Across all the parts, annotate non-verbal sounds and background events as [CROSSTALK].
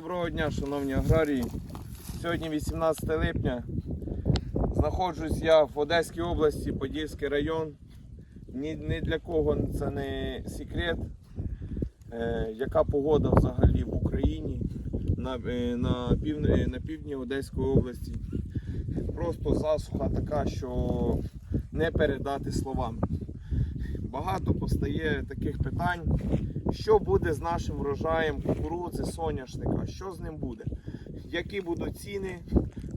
Доброго дня, шановні аграрії. Сьогодні 18 липня. Знаходжусь я в Одеській області, Подільський район. Ні, ні для кого це не секрет, е, яка погода взагалі в Україні на, е, на, півдні, на півдні Одеської області. Просто засуха така, що не передати словами. Багато постає таких питань, що буде з нашим врожаєм кукурудзи, соняшника, що з ним буде, які будуть ціни,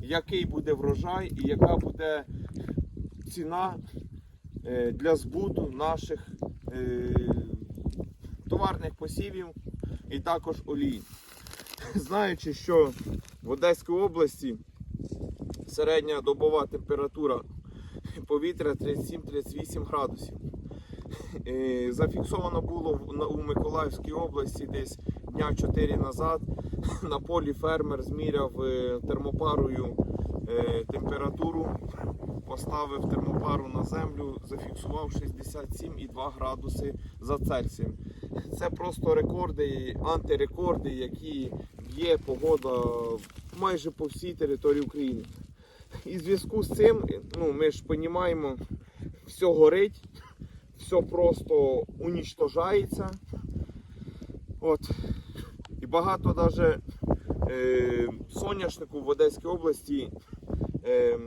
який буде врожай і яка буде ціна е, для збуту наших е, товарних посівів і також олії. Знаючи, що в Одеській області середня добова температура повітря 37-38 градусів. Е, Зафіксовано було у Миколаївській області десь дня 4 назад. [CLEARS THROAT] На полі фермер зміряв е, термопарою е, температуру, поставив термопару на землю, зафіксував 67,2 градуси за Цельсієм. Це просто рекорди, антирекорди, які є погода майже по всій території України. І в зв'язку з цим, ну ми ж розуміємо, все горить, все просто унічтожається. От. І багато навіть е, соняшнику в Одеській області, е,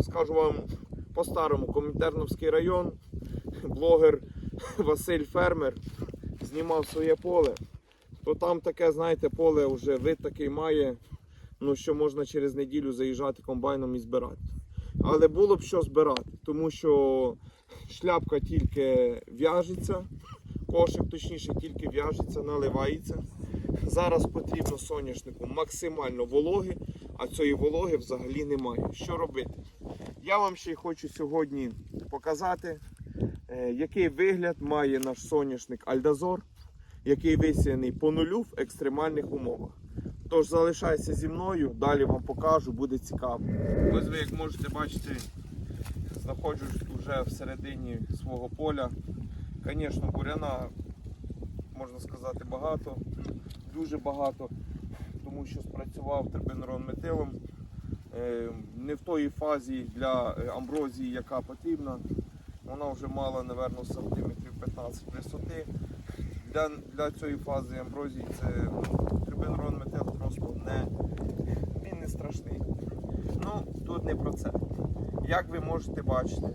скажу вам по-старому, Комінтерновський район, блогер Василь Фермер знімав своє поле, то там таке, знаєте, поле вже вид такий має, ну, що можна через неділю заїжджати комбайном і збирати. Але було б що збирати, тому що шляпка тільки в'яжеться, кошик точніше тільки в'яжеться, наливається. Зараз потрібно соняшнику максимально вологи, а цієї вологи взагалі немає. Що робити? Я вам ще й хочу сьогодні показати, е, який вигляд має наш соняшник Альдазор, який висіяний по нулю в екстремальних умовах. Тож залишайся зі мною, далі вам покажу, буде цікаво. Ось ви, як можете бачити, знаходжусь вже всередині свого поля. Звісно, буряна, можна сказати, багато, дуже багато, тому що спрацював тербенерон метилом. Е, Не в тої фазі для е, амброзії, яка потрібна. Вона вже мала, напевно, сантиметрів 15 висоти. Для, для цієї фази амброзії це ну, метил просто не, він не страшний. Ну, тут не про це. Як ви можете бачити,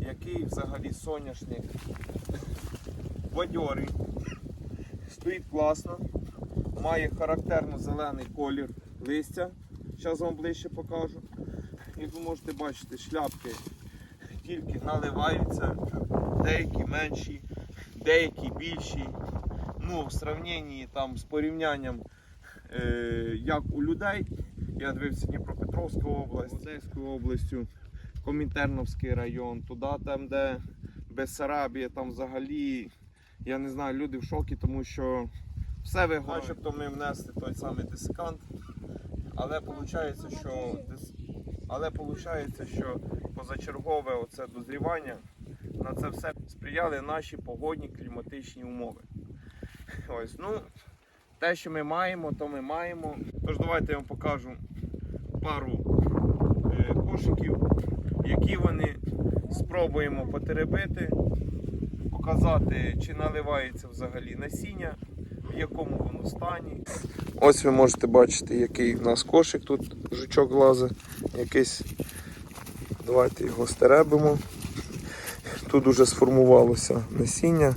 який взагалі соняшник бадьорий, стоїть класно, має характерно зелений колір листя. Зараз вам ближче покажу. Як ви можете бачити, шляпки тільки наливаються, деякі менші, деякі більші. Ну, в сравненні там з порівнянням е, як у людей, я дивився Дніпропетровську область, Одеською областю, Комінтерновський район, туди там, де Бессарабія, там взагалі, я не знаю, люди в шокі, тому що все вигорає. Начебто ми внесли той самий дискант, але виходить, що але виходить, що позачергове оце дозрівання на це все сприяли наші погодні кліматичні умови. Ось, ну, те, що ми маємо, то ми маємо. Тож давайте я вам покажу пару е, кошиків, які вони спробуємо потеребити, показати, чи наливається взагалі насіння, в якому воно стані. Ось ви можете бачити, який у нас кошик тут жучок лазить, якийсь. Давайте його стеребимо. Тут уже сформувалося насіння.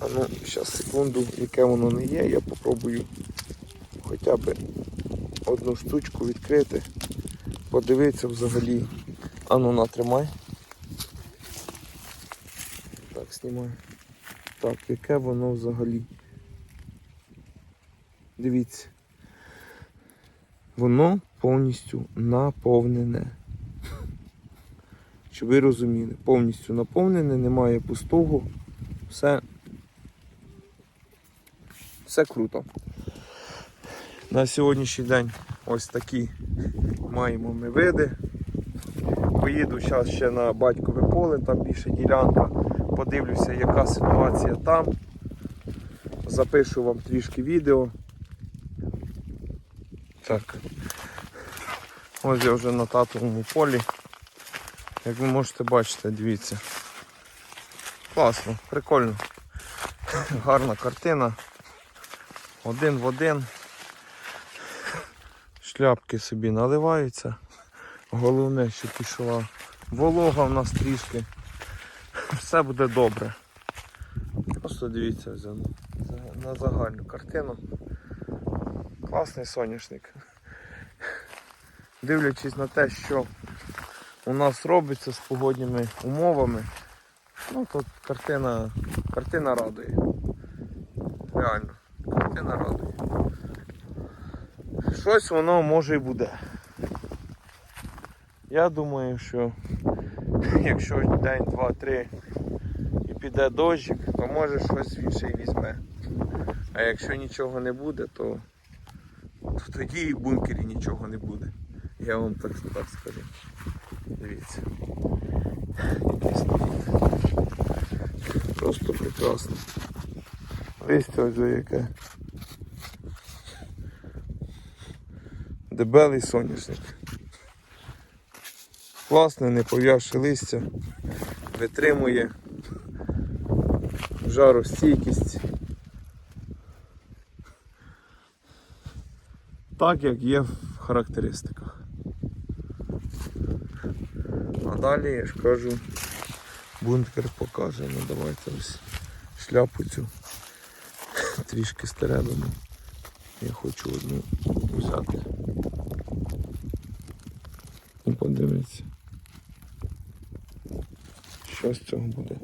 А ну, зараз секунду, яке воно не є, я попробую хоча б одну штучку відкрити, подивитися взагалі. А ну натримай. Так, знімаю. Так, яке воно взагалі. Дивіться. Воно повністю наповнене. Щоб ви розуміли, повністю наповнене, немає пустого, все, все круто. На сьогоднішній день ось такі маємо ми види. Поїду зараз ще на батькове поле, там більше ділянка. Подивлюся, яка ситуація там. Запишу вам трішки відео. Так. Ось я вже на татовому полі. Як ви можете бачити, дивіться. Класно, прикольно. Гарна картина. Один в один. Шляпки собі наливаються. Головне, що пішла волога в нас трішки. Все буде добре. Просто дивіться на загальну картину. Класний соняшник. Дивлячись на те, що у нас робиться з погодніми умовами, ну то картина, картина радує. Реально, картина радує. Щось воно може і буде. Я думаю, що [LAUGHS] якщо день, два, три і піде дощик, то може щось він ще й візьме. А якщо нічого не буде, то, то тоді і в бункері нічого не буде. Я вам так, так скажу. Дивіться. Просто прекрасно. Листя ось яке. Дебелий соняшник. Класне, не пов'явши листя, витримує жаростійкість. Так як є в характеристиках. А далі я ж кажу, бункер покаже. Ну давайте ось шляпу цю трішки стеребимо. Я хочу одну взяти. І подивитися. Що з цього буде?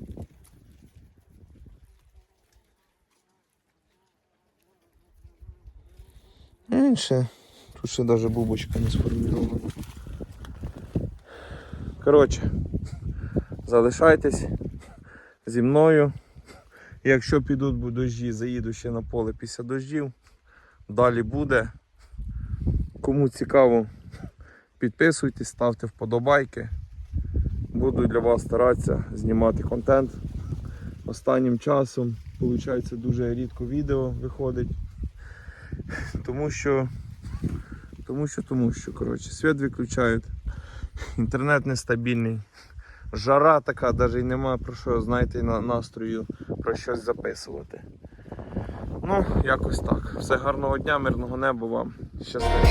Інше. Тут ще навіть бубочка не сформірована. Коротше, залишайтесь зі мною. Якщо підуть дощі, заїду ще на поле після дощів. Далі буде. Кому цікаво, підписуйтесь, ставте вподобайки. Буду для вас старатися знімати контент. Останнім часом, виходить, дуже рідко відео виходить. Тому що, тому що, тому що, коротше, світ виключають, інтернет нестабільний, жара така, навіть і немає про що, знаєте, на настрою про щось записувати. Ну, якось так. Все гарного дня, мирного неба вам. Щасливо.